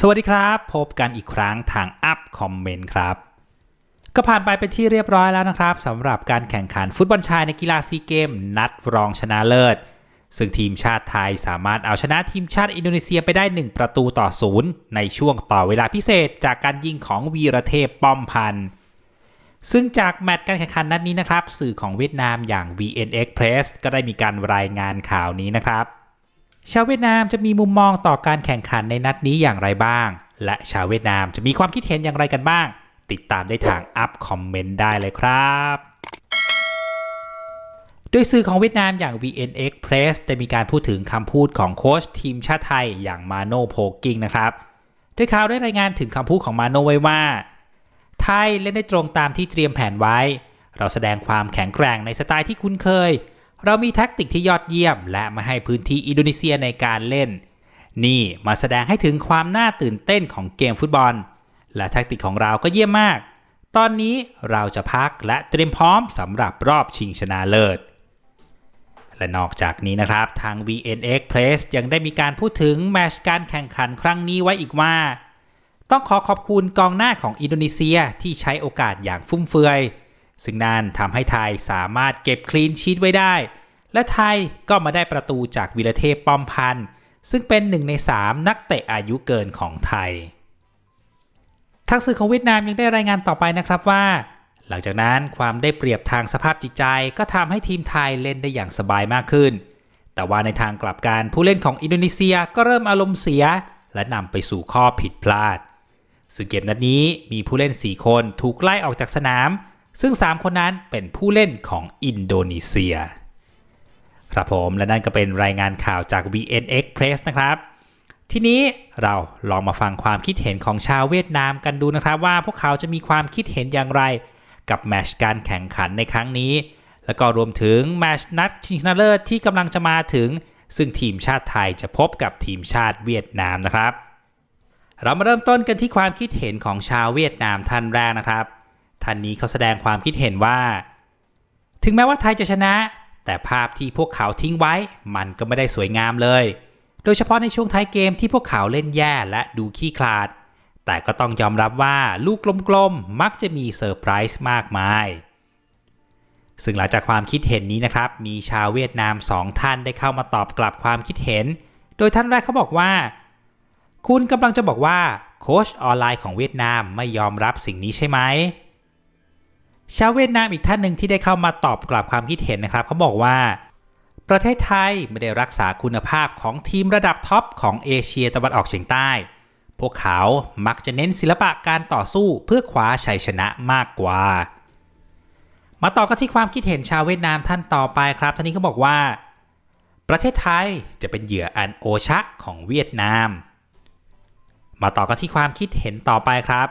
สวัสดีครับ พบกันอีกครั้งทางอัพคอมเมนต์ครับ ก็ผ่านไปเป็นที่เรียบร้อยแล้วนะครับสำหรับการแข่งขันฟุตบอลชายในกีฬาซีเกม นัดรองชนะเลิศ ซึ่งทีมชาติไทยสามารถเอาชนะทีมชาติอินโดนีเซียไปได้ 1 ประตูต่อศูนย์ในช่วงต่อเวลาพิเศษจากการยิงของวีรเทพป้อมพันธ์ซึ่งจากแมตช์การแข่งขันนัดนี้นะครับ สื่อของเวียดนามอย่าง VN Express ก็ได้มีการรายงานข่าวนี้นะครับ ชาวเวียดนามจะมีมุมมองต่อการแข่งขันในนัดนี้อย่างไรบ้าง และชาวเวียดนามจะมีความคิดเห็นอย่างไรกันบ้าง ติดตามได้ทางอัพคอมเมนต์ได้เลยครับโดยสื่อของเวียดนามอย่าง VN Express ได้มีการพูดถึงคำพูดของโค้ชทีมชาติไทยอย่างมาโนโพกิงนะครับ โดยข่าวได้รายงานถึงคำพูดของมาโนไว้ว่า ไทยเล่นได้ตรงตามที่เตรียมแผนไว้ เราแสดงความแข็งแกร่งในสไตล์ที่คุ้นเคย เรามีแท็กติกที่ยอดเยี่ยม และมาให้พื้นที่อินโดนีเซียในการเล่น นี่มาแสดงให้ถึงความน่าตื่นเต้นของเกมฟุตบอล และแท็กติกของเราก็เยี่ยมมาก ตอนนี้เราจะพักและเตรียมพร้อมสำหรับรอบชิงชนะเลิศ และนอกจากนี้นะครับทาง VN Express ยังได้มีการพูดถึงแมชการแข่งขันครั้งนี้ไว้อีกว่า ต้องขอขอบคุณกองหน้าของอินโดนีเซียที่ใช้โอกาสอย่างฟุ่มเฟือย ซึ่งนั่นทำให้ไทยสามารถเก็บคลีนชีตไว้ได้ และไทยก็มาได้ประตูจากวิรเทพป้อมพันธ์ซึ่งเป็นหนึ่งใน 3 นักเตะอายุเกินของไทยทางสื่อของเวียดนามยังได้รายงานต่อไปนะครับว่า หลังจากนั้นความได้เปรียบทางสภาพจิตใจก็ทำให้ทีมไทยเล่นได้อย่างสบายมากขึ้น แต่ว่าในทางกลับกันผู้เล่นของอินโดนีเซียก็เริ่มอารมณ์เสีย และนำไปสู่ข้อผิดพลาด ซึ่งเกมนัดนี้มีผู้เล่น 4 คนถูกไล่ออกจากสนาม ซึ่ง 3 คนนั้นเป็นผู้เล่นของอินโดนีเซีย ครับผมและนั่นก็เป็นรายงานข่าวจาก VNX Press นะครับ ทีนี้เราลองมาฟังความคิดเห็นของชาวเวียดนามกันดูนะครับ ว่าพวกเขาจะมีความคิดเห็นอย่างไร กับแมชการแข่งขันในครั้งนี้ แล้วก็รวมถึงแมชนัดชิงชนะเลิศที่กำลังจะมาถึง ซึ่งทีมชาติไทยจะพบกับทีมชาติเวียดนามนะครับ เรามาเริ่มต้นกันที่ความคิดเห็นของชาวเวียดนามท่านแรกนะครับท่านนี้เขาแสดงความคิดเห็นว่า ถึงแม้ว่าไทยจะชนะ แต่ภาพที่พวกเขาทิ้งไว้มันก็ไม่ได้สวยงามเลย โดยเฉพาะในช่วงท้ายเกมที่พวกเขาเล่นแย่และดูขี้คลาด แต่ก็ต้องยอมรับว่าลูกกลมๆมักจะมีเซอร์ไพรส์มากมาย ซึ่งหลังจากความคิดเห็นนี้นะครับ มีชาวเวียดนามสองท่านได้เข้ามาตอบกลับความคิดเห็น โดยท่านแรกเขาบอกว่า คุณกำลังจะบอกว่าโค้ชออนไลน์ของเวียดนามไม่ยอมรับสิ่งนี้ใช่ไหม ชาวเวียดนามอีกท่านหนึ่งที่ได้เข้ามาตอบกลับความคิดเห็นนะครับเขาบอกว่า ประเทศไทยไม่ได้รักษาคุณภาพของทีมระดับท็อปของเอเชียตะวันออกเฉียงใต้ พวกเขามักจะเน้นศิลปะการต่อสู้เพื่อคว้าชัยชนะมากกว่า มาต่อกันที่ความคิดเห็นชาวเวียดนามท่านต่อไปครับท่านนี้ก็บอกว่า ประเทศไทยจะเป็นเหยื่ออันโอชะของเวียดนาม มาต่อกันที่ความคิดเห็นต่อไปครับ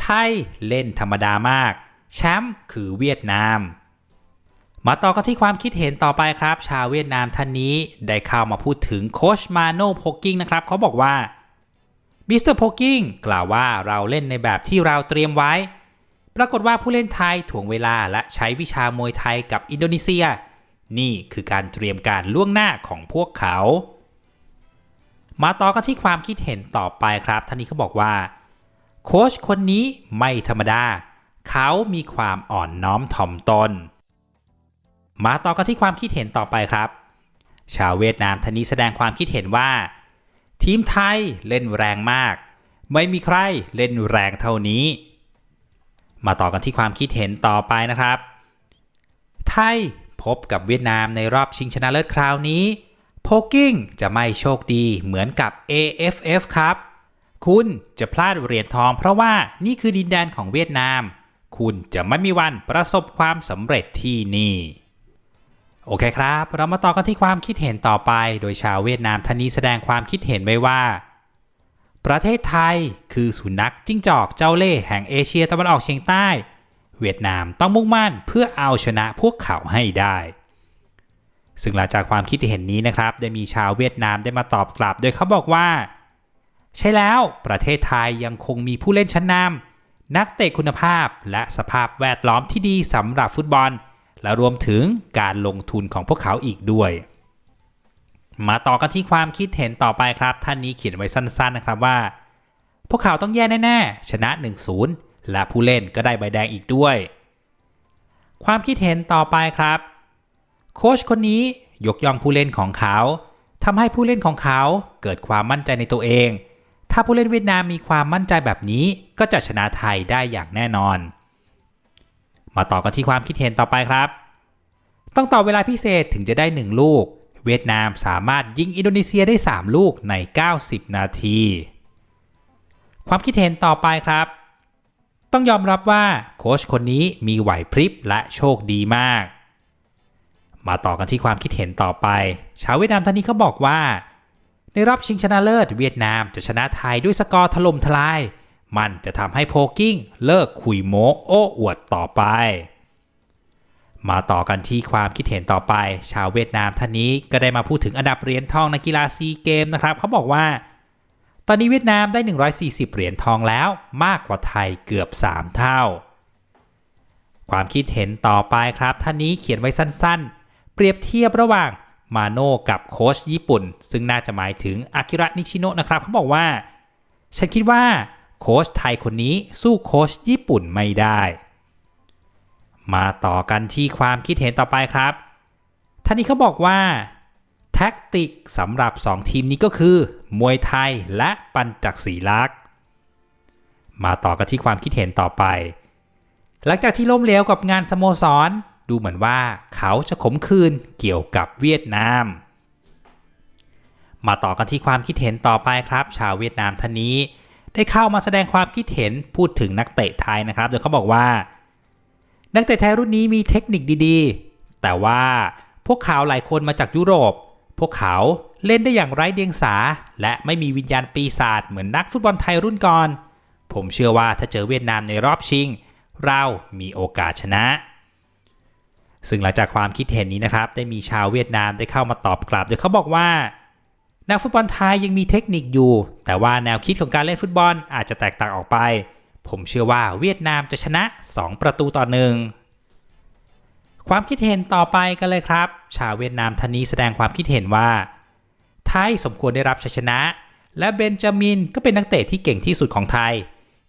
ไทยเล่นธรรมดามาก แชมป์คือเวียดนาม มาต่อกันที่ความคิดเห็นต่อไปครับ ชาวเวียดนามท่านนี้ได้เข้ามาพูดถึงโคชมาโนโพกิ้งนะครับเขาบอกว่ามิสเตอร์โพกิ้งกล่าวว่าเราเล่นในแบบที่เราเตรียมไว้ ปรากฏว่าผู้เล่นไทยถ่วงเวลาและใช้วิชามวยไทยกับอินโดนีเซีย นี่คือการเตรียมการล่วงหน้าของพวกเขา มาต่อกันที่ความคิดเห็นต่อไปครับท่านนี้เขาบอกว่า โค้ชคนนี้ไม่ธรรมดา เขามีความอ่อนน้อมถ่อมตน มาต่อกันที่ความคิดเห็นต่อไปครับ ชาวเวียดนามท่านนี้แสดงความคิดเห็นว่า ทีมไทยเล่นแรงมาก ไม่มีใครเล่นแรงเท่านี้ มาต่อกันที่ความคิดเห็นต่อไปนะครับ ไทยพบกับเวียดนามในรอบชิงชนะเลิศคราวนี้โพกิ้งจะไม่โชคดีเหมือนกับ AFF ครับ คุณจะพลาดเหรียญทองเพราะว่านี่คือดินแดนของเวียดนาม คุณจะไม่มีวันประสบความสำเร็จที่นี่ โอเคครับ เรามาต่อกันที่ความคิดเห็นต่อไป โดยชาวเวียดนามท่านนี้แสดงความคิดเห็นไว้ว่า ประเทศไทยคือสุนัขจิ้งจอกเจ้าเล่ห์แห่งเอเชียตะวันออกเฉียงใต้ เวียดนามต้องมุ่งมั่นเพื่อเอาชนะพวกเขาให้ได้ซึ่งหลังจากความคิดเห็นนี้นะครับ ได้มีชาวเวียดนามได้มาตอบกลับ โดยเขาบอกว่า ใช่แล้วประเทศไทยยังคงมีผู้เล่นชั้นนำ นักเตะคุณภาพและสภาพแวดล้อมที่ดีสำหรับฟุตบอล และรวมถึงการลงทุนของพวกเขาอีกด้วย มาต่อกันที่ความคิดเห็นต่อไปครับ ท่านนี้เขียนไว้สั้นๆนะครับว่า พวกเขาต้องแย่แน่ๆ ชนะ 1-0 และผู้เล่นก็ได้ใบแดงอีกด้วย ความคิดเห็นต่อไปครับ โค้ชคนนี้ยกย่องผู้เล่นของเขาทำให้ผู้เล่นของเขาเกิดความมั่นใจในตัวเอง ถ้าผู้เล่นเวียดนามมีความมั่นใจแบบนี้ก็จะชนะไทยได้อย่างแน่นอน มาต่อกันที่ความคิดเห็นต่อไปครับ ต้องต่อเวลาพิเศษถึงจะได้ 1 ลูก เวียดนามสามารถยิงอินโดนีเซียได้ 3 ลูกใน 90 นาที ความคิดเห็นต่อไปครับ ต้องยอมรับว่าโค้ชคนนี้มีไหวพริบและโชคดีมาก มาต่อกันที่ความคิดเห็นต่อไป ชาวเวียดนามท่านนี้เขาบอกว่า ในรอบชิงชนะเลิศเวียดนามจะชนะไทยด้วยสกอร์ถล่มทลาย มันจะทำให้โพกิ้งเลิกคุยโม้โอ้อวดต่อไป มาต่อกันที่ความคิดเห็นต่อไป ชาวเวียดนามท่านนี้ก็ได้มาพูดถึงอันดับเหรียญทองในกีฬาซีเกมนะครับ เขาบอกว่า ตอนนี้เวียดนามได้ 140 เหรียญทองแล้วมากกว่าไทยเกือบ 3 เท่า ความคิดเห็นต่อไปครับท่านนี้เขียนไว้สั้นๆ เปรียบเทียบระหว่าง มาโน่กับโค้ชญี่ปุ่น ซึ่งน่าจะหมายถึงอากิระนิชิโนะนะครับเขาบอกว่า ฉันคิดว่าโค้ชไทยคนนี้สู้โค้ชญี่ปุ่นไม่ได้ มาต่อกันที่ความคิดเห็นต่อไปครับท่านนี้เขาบอกว่าแท็กติกสำหรับ 2 ทีมนี้ก็คือ มวยไทยและปัญจักศีลักษ์มาต่อกันที่ความคิดเห็นต่อไป หลังจากที่ล้มเหลวกับงานสโมสร ดูเหมือนว่าเขาจะขมคืนเกี่ยวกับเวียดนาม มาต่อกันที่ความคิดเห็นต่อไปครับ ชาวเวียดนามท่านนี้ ได้เข้ามาแสดงความคิดเห็นพูดถึงนักเตะไทยนะครับโดยเขาบอกว่า นักเตะไทยรุ่นนี้มีเทคนิคดีๆ แต่ว่าพวกเขาหลายคนมาจากยุโรป พวกเขาเล่นได้อย่างไร้เดียงสา และไม่มีวิญญาณปีศาจเหมือนนักฟุตบอลไทยรุ่นก่อน ผมเชื่อว่าถ้าเจอเวียดนามในรอบชิง เรามีโอกาสชนะ ซึ่งหลังจากความคิดเห็นนี้นะครับ ได้มีชาวเวียดนามได้เข้ามาตอบกลับ โดยเขาบอกว่านักฟุตบอลไทยยังมีเทคนิคอยู่ แต่ว่าแนวคิดของการเล่นฟุตบอลอาจจะแตกต่างออกไป ผมเชื่อว่าเวียดนามจะชนะ 2 ประตูต่อหนึ่งความคิดเห็นต่อไปกันเลยครับ ชาวเวียดนามท่านนี้แสดงความคิดเห็นว่า ไทยสมควรได้รับชัยชนะ และเบนจามินก็เป็นนักเตะที่เก่งที่สุดของไทย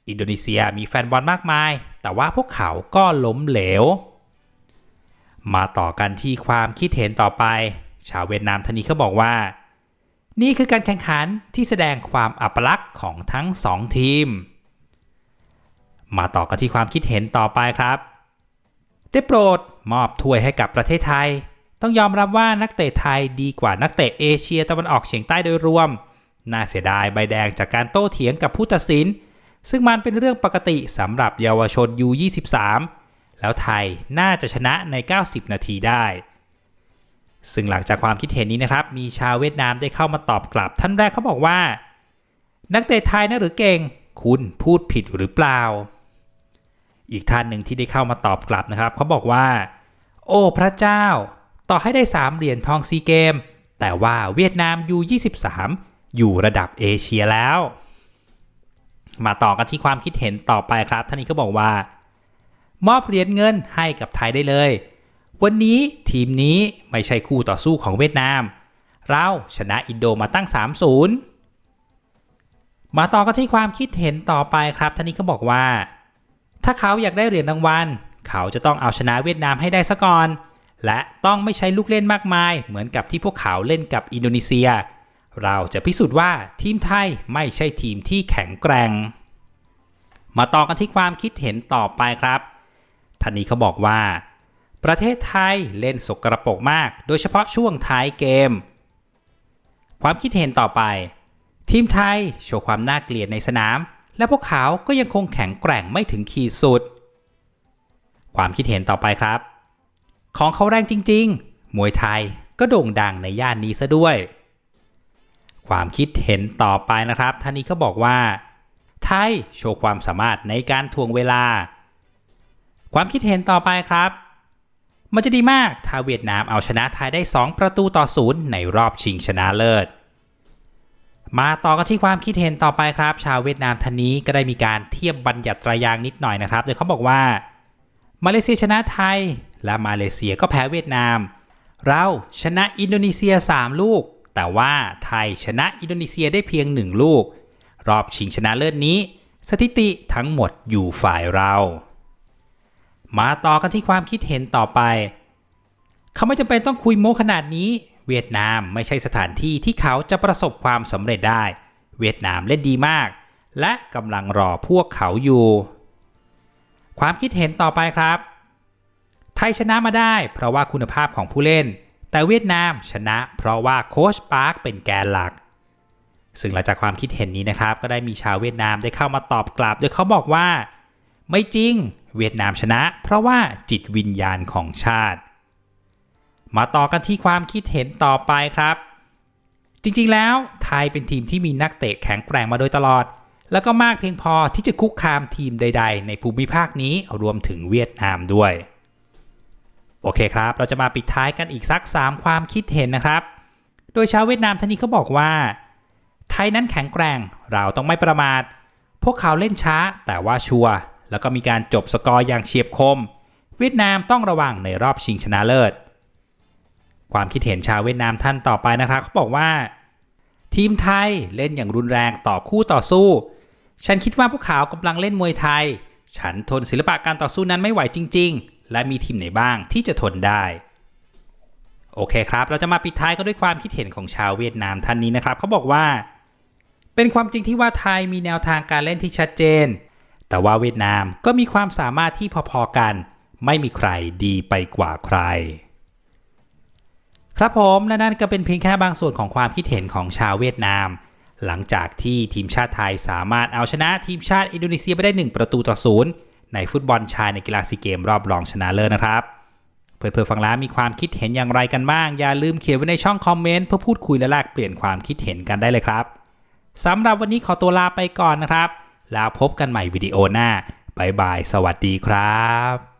อินโดนีเซียมีแฟนบอลมากมาย แต่ว่าพวกเขาก็ล้มเหลว มาต่อกันที่ความคิดเห็นต่อไป ชาวเวียดนามท่านนี้เขาบอกว่า นี่คือการแข่งขันที่แสดงความอัปลักษณ์ของทั้งสองทีม มาต่อกันที่ความคิดเห็นต่อไปครับ ได้โปรดมอบถ้วยให้กับประเทศไทย ต้องยอมรับว่านักเตะไทยดีกว่านักเตะเอเชียตะวันออกเฉียงใต้โดยรวม น่าเสียดายใบแดงจากการโต้เถียงกับผู้ตัดสิน ซึ่งมันเป็นเรื่องปกติสำหรับเยาวชน U23 แล้วไทยน่าจะชนะใน 90 นาทีได้ ซึ่งหลังจากความคิดเห็นนี้นะครับ มีชาวเวียดนามได้เข้ามาตอบกลับ ท่านแรกเขาบอกว่า นักเตะไทยนะหรือเก่ง คุณพูดผิดหรือเปล่า อีกท่านหนึ่งที่ได้เข้ามาตอบกลับนะครับเขาบอกว่า โอ้พระเจ้า ต่อให้ได้ 3 เหรียญทองซีเกม แต่ว่าเวียดนามยู23 อยู่ระดับเอเชียแล้ว มาต่อกันที่ความคิดเห็นต่อไปครับ ท่านนี้ก็บอกว่า มอบเหรียญเงินให้กับไทยได้เลย วันนี้ทีมนี้ไม่ใช่คู่ต่อสู้ของเวียดนาม เราชนะอินโดมาตั้ง 3-0 มาต่อกันที่ความคิดเห็นต่อไปครับท่านนี้ก็บอกว่า ถ้าเขาอยากได้เหรียญรางวัลเขาจะต้องเอาชนะเวียดนามให้ได้ซะก่อน และต้องไม่ใช้ลูกเล่นมากมาย เหมือนกับที่พวกเขาเล่นกับอินโดนีเซีย เราจะพิสูจน์ว่าทีมไทยไม่ใช่ทีมที่แข็งแกร่ง มาต่อกันที่ความคิดเห็นต่อไปครับ ท่านนี้เขาบอกว่า ประเทศไทยเล่นสกรปรกมาก โดยเฉพาะช่วงท้ายเกม ความคิดเห็นต่อไป ทีมไทยโชว์ความน่าเกลียดในสนาม และพวกเขาก็ยังคงแข็งแกร่งไม่ถึงขีดสุด ความคิดเห็นต่อไปครับ ของเขาแรงจริง ๆ มวยไทยก็โด่งดังในย่านนี้ซะด้วย ความคิดเห็นต่อไปนะครับท่านนี้เขาบอกว่า ไทยโชว์ความสามารถในการทวงเวลา ความคิดเห็นต่อไปครับ มันจะดีมากถ้าเวียดนามเอาชนะไทยได้ 2 ประตูต่อศูนย์ในรอบชิงชนะเลิศ มาต่อกันที่ความคิดเห็นต่อไปครับ ชาวเวียดนามท่านนี้ก็ได้มีการเทียบบัญญัติตรายางนิดหน่อยนะครับ โดยเขาบอกว่า มาเลเซียชนะไทย และมาเลเซียก็แพ้เวียดนาม เราชนะอินโดนีเซีย 3 ลูก แต่ว่าไทยชนะอินโดนีเซียได้เพียง 1 ลูก รอบชิงชนะเลิศนี้ สถิติทั้งหมดอยู่ฝ่ายเรา มาต่อกันที่ความคิดเห็นต่อไป เขาไม่จำเป็นต้องคุยโม้ขนาดนี้ เวียดนามไม่ใช่สถานที่ที่เขาจะประสบความสำเร็จได้ เวียดนามเล่นดีมาก และกำลังรอพวกเขาอยู่ ความคิดเห็นต่อไปครับ ไทยชนะมาได้ เพราะว่าคุณภาพของผู้เล่น แต่เวียดนามชนะ เพราะว่าโค้ชปาร์คเป็นแกนหลัก ซึ่งหลังจากความคิดเห็นนี้นะครับ ก็ได้มีชาวเวียดนามได้เข้ามาตอบกลับ โดยเขาบอกว่า ไม่จริง เวียดนามชนะ เพราะว่าจิตวิญญาณของชาติ มาต่อกันที่ความคิดเห็นต่อไปครับ จริงๆแล้วไทยเป็นทีมที่มีนักเตะแข็งแกร่งมาโดยตลอด แล้วก็มากเพียงพอที่จะคุกคามทีมใด ๆ ในภูมิภาคนี้รวมถึงเวียดนามด้วย โอเคครับ เราจะมาปิดท้ายกันอีกสัก 3 ความคิดเห็นนะครับ โดยชาวเวียดนามท่านนี้เขาบอกว่า ไทยนั้นแข็งแกร่งเราต้องไม่ประมาทพวกเขาเล่นช้าแต่ว่าชัวร์ แล้วก็มีการจบสกอร์อย่างเฉียบคม เวียดนามต้องระวังในรอบชิงชนะเลิศ ความคิดเห็นชาวเวียดนามท่านต่อไปนะครับเขาบอกว่า ทีมไทยเล่นอย่างรุนแรงต่อคู่ต่อสู้ ฉันคิดว่าพวกเขากำลังเล่นมวยไทย ฉันทนศิลปะการต่อสู้นั้นไม่ไหวจริง ๆ และมีทีมไหนบ้างที่จะทนได้โอเคครับ เราจะมาปิดท้ายก็ด้วยความคิดเห็นของชาวเวียดนามท่านนี้นะครับเขาบอกว่า เป็นความจริงที่ว่าไทยมีแนวทางการเล่นที่ชัดเจน แต่ว่าเวียดนามก็มีความสามารถที่พอๆกัน ไม่มีใครดีไปกว่าใคร ครับผมและนั่นก็เป็นเพียงแค่บางส่วนของความคิดเห็นของชาวเวียดนาม หลังจากที่ทีมชาติไทยสามารถเอาชนะทีมชาติอินโดนีเซียไปได้ 1 ประตูต่อศูนย์ในฟุตบอลชายในกีฬาซีเกมรอบรองชนะเลิศนะครับ เพื่อนๆฟังแล้วมีความคิดเห็นอย่างไรกันบ้าง อย่าลืมเขียนไว้ในช่องคอมเมนต์เพื่อพูดคุยและแลกเปลี่ยนความคิดเห็นกันได้เลยครับสำหรับวันนี้ขอตัวลาไปก่อนนะครับ แล้วพบกันใหม่วิดีโอหน้าบายบาย สวัสดีครับ